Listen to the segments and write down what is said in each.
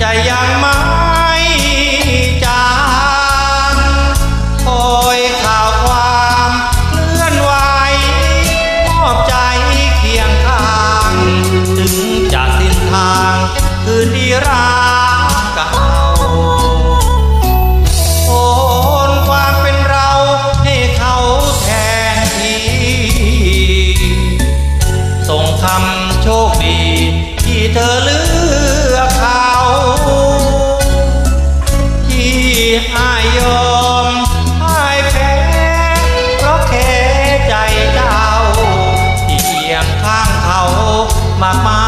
ใจยังไม่จางคอยข่าวความเคลื่อนไหวมอบใจเคียงข้าง ถึงจะสิ้นทางคืนดีรักเก่าโอนความเป็นเราให้เขาแทนที่ ส่งคำโชคดีที่เธอเลือ อายยอมอายแพ้เพราะแค่ใจเจ้าที่เคียงข้างเขามากมา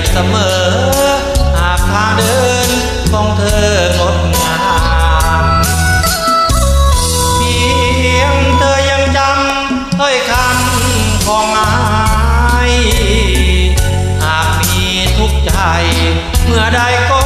มีเกียรติเสมอ หากทางเดินของเธองดงามเพียงเธอยังจำถ้อยคำของอายหากมีทุกข์ใจ เมื่อใดก็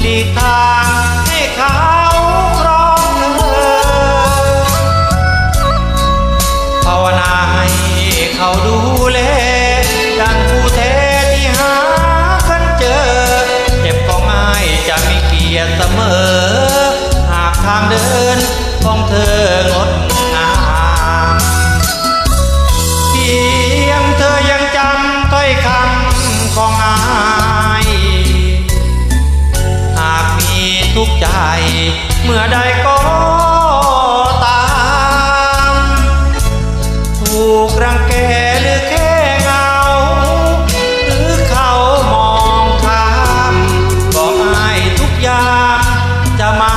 หลีกทางให้เขาครองเธอภาวนาให้เขาดูแล ทุกใจ เมื่อใดก็ตาม ถูกรังแกหรือแค่เงา หรือเขามองข้าม ก็อายทุกอย่างจะมา